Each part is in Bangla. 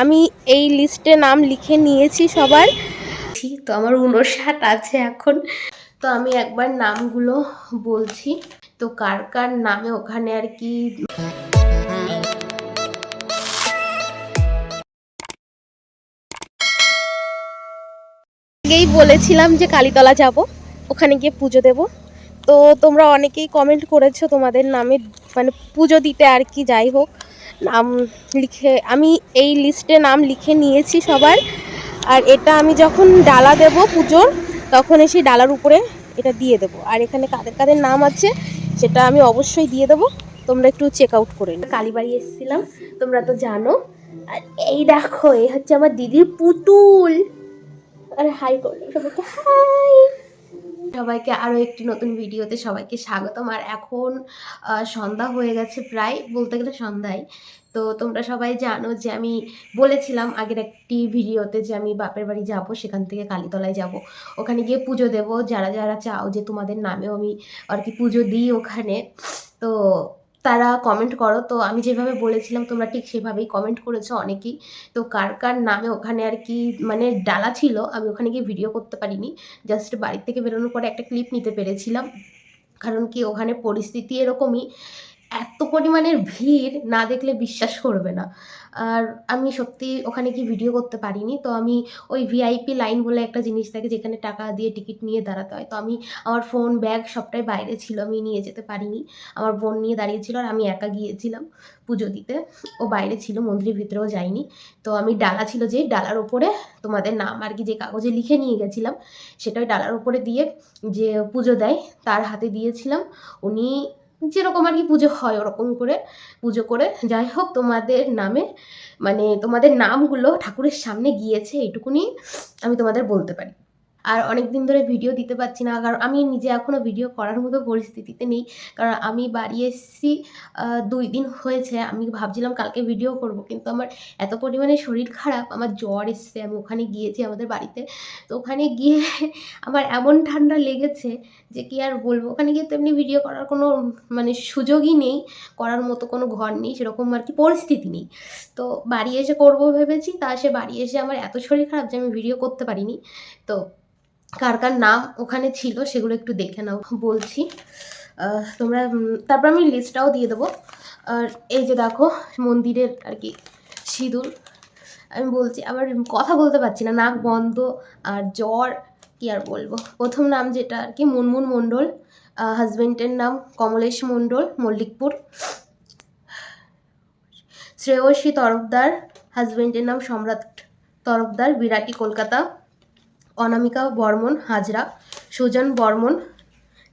আমি এই লিস্টে নাম লিখে নিয়েছি সবার। তো আমার উনষাট আছে এখন। তো আমি একবার নামগুলো বলছি। তো কার কার নামে ওখানে আর কি? আগেই বলেছিলাম যে কালীতলা যাব ওখানে গিয়ে পুজো দেব। তো তোমরা অনেকেই কমেন্ট করেছ তোমাদের নামে মানে পুজো দিতে আর কি যাই হোক। নাম লিখে, আমি এই লিস্টে নাম লিখে নিয়েছি সবার। আর এটা আমি যখন ডালা দেব পুজোর, তখন এসে ডালার উপরে এটা দিয়ে দেবো। আর এখানে কাদের কাদের নাম আছে, সেটা আমি অবশ্যই দিয়ে দেবো। তোমরা একটু চেক আউট করে নিও। কালীবাড়ি এসেছিলাম, তোমরা তো জানো। আর এই দেখো এই হচ্ছে আমার দিদির পুতুল। আরে হাই করল সবাইকে হাই সবাইকে আরও একটি নতুন ভিডিওতে সবাইকে স্বাগতম। আর এখন সন্ধ্যা হয়ে গেছে প্রায়, বলতে গেলে সন্ধ্যায় তো তোমরা সবাই জানো যে আমি বলেছিলাম আগের একটি ভিডিওতে যে আমি বাপের বাড়ি যাব, সেখান থেকে কালীতলায় যাব। ওখানে গিয়ে পুজো দেব। যারা যারা চাও যে তোমাদের নামেও আমি আর কি পুজো দিই ওখানে। তো তারা কমেন্ট করো। তো আমি যেভাবে বলেছিলাম, তোমরা ঠিক সেভাবেই কমেন্ট করেছ অনেকেই। তো কার কার নামে ওখানে আর কি মানে ডালা ছিল, আমি ওখানে গিয়ে ভিডিও করতে পারিনি। জাস্ট বাড়ি থেকে বেরোনোর পরে একটা ক্লিপ নিতে পেরেছিলাম। কারণ কি ওখানে পরিস্থিতি এরকমই এত পরিমাণের ভিড় না দেখলে বিশ্বাস করবে না। আর আমি সত্যি ওখানে কি ভিডিও করতে পারিনি। তো আমি ওই ভিআইপি লাইন বলে একটা জিনিস থাকে যেখানে টাকা দিয়ে টিকিট নিয়ে দাঁড়াতে হয়। তো আমি আমার ফোন ব্যাগ সবটাই বাইরে ছিল, আমি নিয়ে যেতে পারিনি। আমার বোন নিয়ে দাঁড়িয়েছিল আর আমি একা গিয়েছিলাম পুজো দিতে। ও বাইরে ছিল, মন্দিরের ভিতরেও যাইনি তো আমি ডালা ছিল যে ডালার ওপরে তোমাদের নাম আর কি যে কাগজে লিখে নিয়ে গেছিলাম, সেটা ওই ডালার ওপরে দিয়ে যে পুজো দেয়, তার হাতে দিয়েছিলাম। উনি যেরকম আর কি পুজো হয় ওরকম করে পুজো করে। যাই হোক, তোমাদের নামে মানে তোমাদের নামগুলো ঠাকুরের সামনে গিয়েছে, এইটুকুনি আমি তোমাদের বলতে পারি। আর অনেক দিন ধরে ভিডিও দিতে পারছি না। কারণ আমি নিজে এখনও ভিডিও করার মতো পরিস্থিতিতে নেই। কারণ আমি বাড়ি এসেছি দুই দিন হয়েছে। আমি ভাবছিলাম কালকে ভিডিও করব, কিন্তু আমার এত পরিমাণে শরীর খারাপ, আমার জ্বর এসছে, আমি ওখানে গিয়েছি আমাদের বাড়িতে। তো ওখানে গিয়ে আমার এমন ঠান্ডা লেগেছে যে কি আর বলব? ওখানে গিয়ে তো এমনি ভিডিও করার কোনো মানে সুযোগই নেই। করার মতো কোনো ঘর নেই, সেরকম আর কি পরিস্থিতি নেই। তো বাড়ি এসে করব ভেবেছি, তা সে বাড়ি এসে আমার এত শরীর খারাপ যে আমি ভিডিও করতে পারিনি। তো কার কার নাম ওখানে ছিল সেগুলো একটু দেখে নাও। বলছি। তোমরা তারপর আমি লিস্টটাও দিয়ে দেবো। আর এই যে দেখো, মন্দিরের আর কি সিঁদুর। আমি বলছি, আবার কথা বলতে পারছি না। নাক বন্ধ আর জ্বর, কি আর বলব? প্রথম নাম যেটা আর কি, মুনমুন মণ্ডল। হাজবেন্ডের নাম কমলেশ মণ্ডল, মল্লিকপুর। শ্রেয়সী তরফদার হাজবেন্ডের নাম সম্রাট তরফদার, বিরাটি কলকাতা। অনামিকা বর্মন, হাজরা, সুজন বর্মন,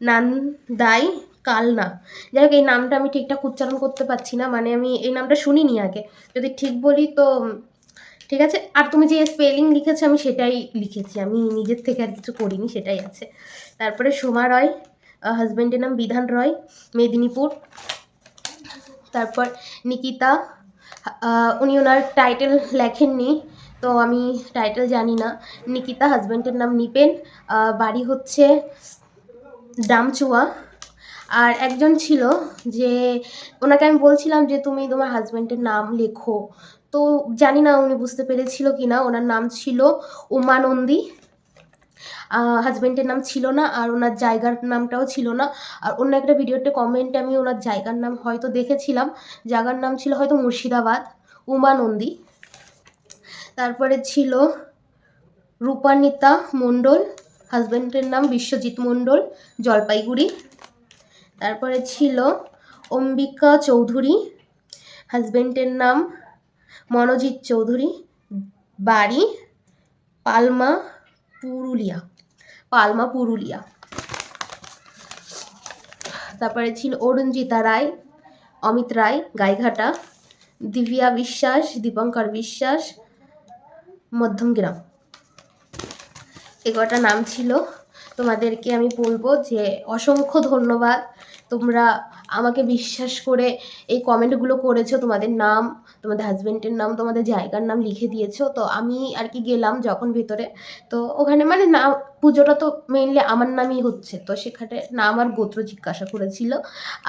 নান্দাই কালনা। যাই হোক, এই নামটা আমি ঠিকঠাক উচ্চারণ করতে পারছি না মানে আমি এই নামটা শুনিনি আগে। যদি ঠিক বলি তো, ঠিক আছে? আর তুমি যে স্পেলিং লিখেছো, আমি সেটাই লিখেছি। আমি নিজের থেকে আর কিছু করিনি, সেটাই আছে। তারপরে সোমা রয় হাজব্যান্ডের নাম বিধান রয়, মেদিনীপুর। তারপর নিকিতা উনি ওনার টাইটেল লেখেননি। তো আমি টাইটেল জানি না। নিকিতা হাজব্যান্ডের নাম নিপেন। বাড়ি হচ্ছে ডামচুয়া। আর একজন ছিল যে, ওনাকে আমি বলছিলাম যে, তুমি তোমার হাজব্যান্ডের নাম লেখো। তো জানি না উনি বুঝতে পেরেছিল কি না ওনার নাম ছিল উমানন্দী। হাজব্যান্ডের নাম ছিল না আর ওনার জায়গার নামটাও ছিল না। আর অন্য একটা ভিডিওতে কমেন্টে আমি ওনার জায়গার নাম হয়তো দেখেছিলাম। জায়গার নাম ছিল হয়তো মুর্শিদাবাদ। উমানন্দী। তারপরে ছিল রূপানিতা মণ্ডল হাজব্যান্ডের নাম বিশ্বজিৎ মণ্ডল, জলপাইগুড়ি। তারপরে ছিল অম্বিকা চৌধুরী হাজব্যান্ডের নাম মনোজিৎ চৌধুরী। বাড়ি পালমা, পুরুলিয়া পালমা, পুরুলিয়া। তারপরে ছিল অরুণজিতা রায়, অমিত রায়, গাইঘাটা দিব্যা বিশ্বাস, দীপঙ্কর বিশ্বাস মধ্যমগ্রাম এ কটা নাম ছিল। তোমাদেরকে আমি বলব যে অসংখ্য ধন্যবাদ। তোমরা আমাকে বিশ্বাস করে এই কমেন্টগুলো করেছ, তোমাদের নাম, তোমাদের হাজব্যান্ডের নাম, তোমাদের জায়গার নাম লিখে দিয়েছ। তো আমি আর কি গেলাম যখন ভেতরে। তো ওখানে মানে না, পুজোটা তো মেইনলি আমার নামই হচ্ছে। তো সেখানে না আমার গোত্র জিজ্ঞাসা করেছিল।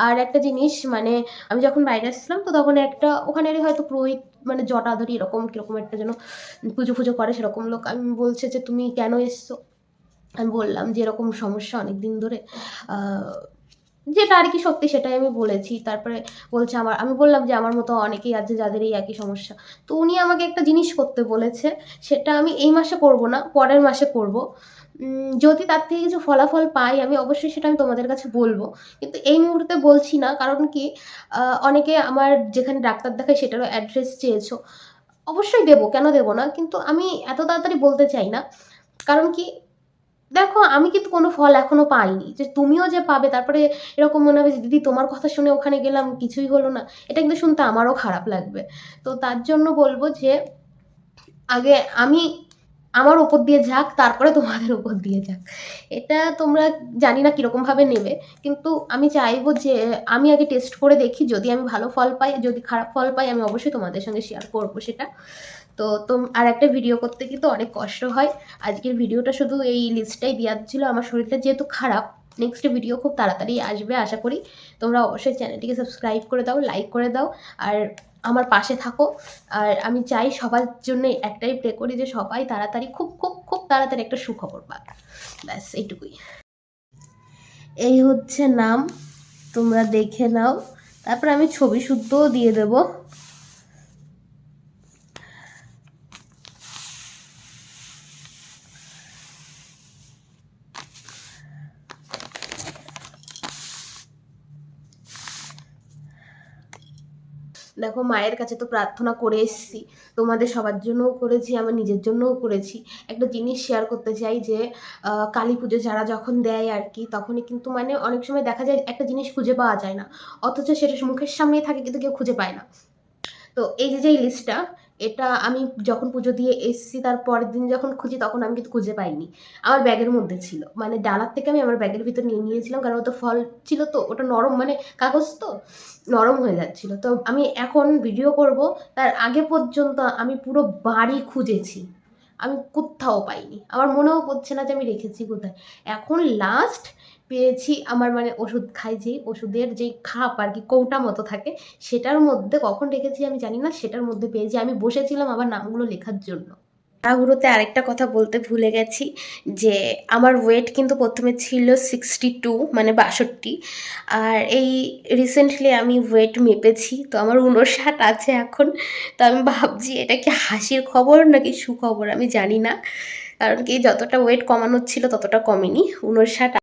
আর একটা জিনিস মানে আমি যখন বাইরে আসছিলাম, তো তখন একটা, ওখানেরই হয়তো পুরোহিত মানে জটাধরি এরকম, কীরকম একটা যেন পুজো ফুজো করে সেরকম লোক। আমি বলছে যে, তুমি কেন এসছো? আমি বললাম যে, এরকম সমস্যা অনেক দিন ধরে যেটা আর কি সত্যি সেটাই আমি বলেছি। তারপরে বলছে আমার, আমি বললাম যে আমার মতো অনেকেই আছে যাদের এই একই সমস্যা। তো উনি আমাকে একটা জিনিস করতে বলেছে, সেটা আমি এই মাসে করব না, পরের মাসে করব। যদি তার থেকে কিছু ফলাফল পাই, আমি অবশ্যই সেটা আমি তোমাদের কাছে বলব। কিন্তু এই মুহূর্তে বলছি না, কারণ কি অনেকে আমার যেখানে ডাক্তার দেখায় সেটারও অ্যাড্রেস চেয়েছো। অবশ্যই দেবো, কেন দেবো না? কিন্তু আমি এত তাড়াতাড়ি বলতে চাই না। কারণ কি দেখো, আমি কিন্তু কোনো ফল এখনও পাইনি। যে তুমিও যে পাবে, তারপরে এরকম মনে হবে যে, দিদি, তোমার কথা শুনে ওখানে গেলাম, কিছুই হলো না। এটা কিন্তু শুনতে আমারও খারাপ লাগবে। তো তার জন্য বলব যে, আগে আমি আমার ওপর দিয়ে যাক, তারপরে তোমাদের ওপর দিয়ে যাক। এটা তোমরা জানি না কীরকমভাবে নেবে, কিন্তু আমি চাইব যে, আমি আগে টেস্ট করে দেখি, যদি আমি ভালো ফল পাই, যদি খারাপ ফল পাই, আমি অবশ্যই তোমাদের সঙ্গে শেয়ার করব সেটা। তো তোম, আর একটা ভিডিও করতে কিন্তু অনেক কষ্ট হয়। আজকের ভিডিওটা শুধু এই লিস্টটাই দেওয়ার ছিল। আমার শরীরটা যেহেতু খারাপ নেক্সট ভিডিও খুব তাড়াতাড়ি আসবে, আশা করি। তোমরা অবশ্যই চ্যানেলটিকে সাবস্ক্রাইব করে দাও লাইক করে দাও। আর আমার পাশে থাকো। আর আমি চাই সবার জন্য একটাই প্রে করি যে সবাই তাড়াতাড়ি, খুব খুব খুব তাড়াতাড়ি একটা সুখবর পাক। ব্যাস, এইটুকুই। এই হচ্ছে নাম, তোমরা দেখে নাও। তারপর আমি ছবি শুদ্ধও দিয়ে দেবো। দেখো মায়ের কাছে তো প্রার্থনা করে এসেছি। তোমাদের সবার জন্যও করেছি, আমার নিজের জন্যও করেছি। একটা জিনিস শেয়ার করতে চাই যে কালী পুজো যারা যখন দেয় আর কি, তখনই কিন্তু মানে অনেক সময় দেখা যায় একটা জিনিস খুঁজে পাওয়া যায় না। অথচ সেটা মুখের সামনেই থাকে কিন্তু কেউ খুঁজে পায় না। তো এই যে যে লিস্টটা এটা আমি যখন পুজো দিয়ে এসেছি, তার পরের দিন যখন খুঁজি তখন আমি কিন্তু খুঁজে পাইনি। আমার ব্যাগের মধ্যে ছিল। মানে ডালার থেকে আমি আমার ব্যাগের ভিতর নিয়ে নিয়েছিলাম, কারণ ওটা ফল ছিল তো, ওটা নরম মানে কাগজ তো, নরম হয়ে যাচ্ছিল। তো আমি এখন ভিডিও করব, তার আগে পর্যন্ত আমি পুরো বাড়ি খুঁজেছি। আমি কোথাও পাইনি। আমার মনেও পড়ছে না যে আমি রেখেছি কোথায়। এখন লাস্ট পেয়েছি আমার মানে ওষুধ খাই যে ওষুধের যেই খাপ আর কি, কৌটা মতো থাকে, সেটার মধ্যে কখন রেখেছি আমি জানি না, সেটার মধ্যে পেয়েছি। আমি বসেছিলাম আবার নামগুলো লেখার জন্য। তাড়াহুড়োতে আরেকটা কথা বলতে ভুলে গেছি যে আমার ওয়েট কিন্তু প্রথমে ছিল সিক্সটি টু মানে বাষট্টি। আর এই রিসেন্টলি আমি ওয়েট মেপেছি, তো আমার উনষাট আছে এখন। তো আমি ভাবছি, এটা কি হাসির খবর নাকি সুখবর? আমি জানি না। কারণ কি, যতটা ওয়েট কমানোর ছিল ততটা কমেনি। উনষাট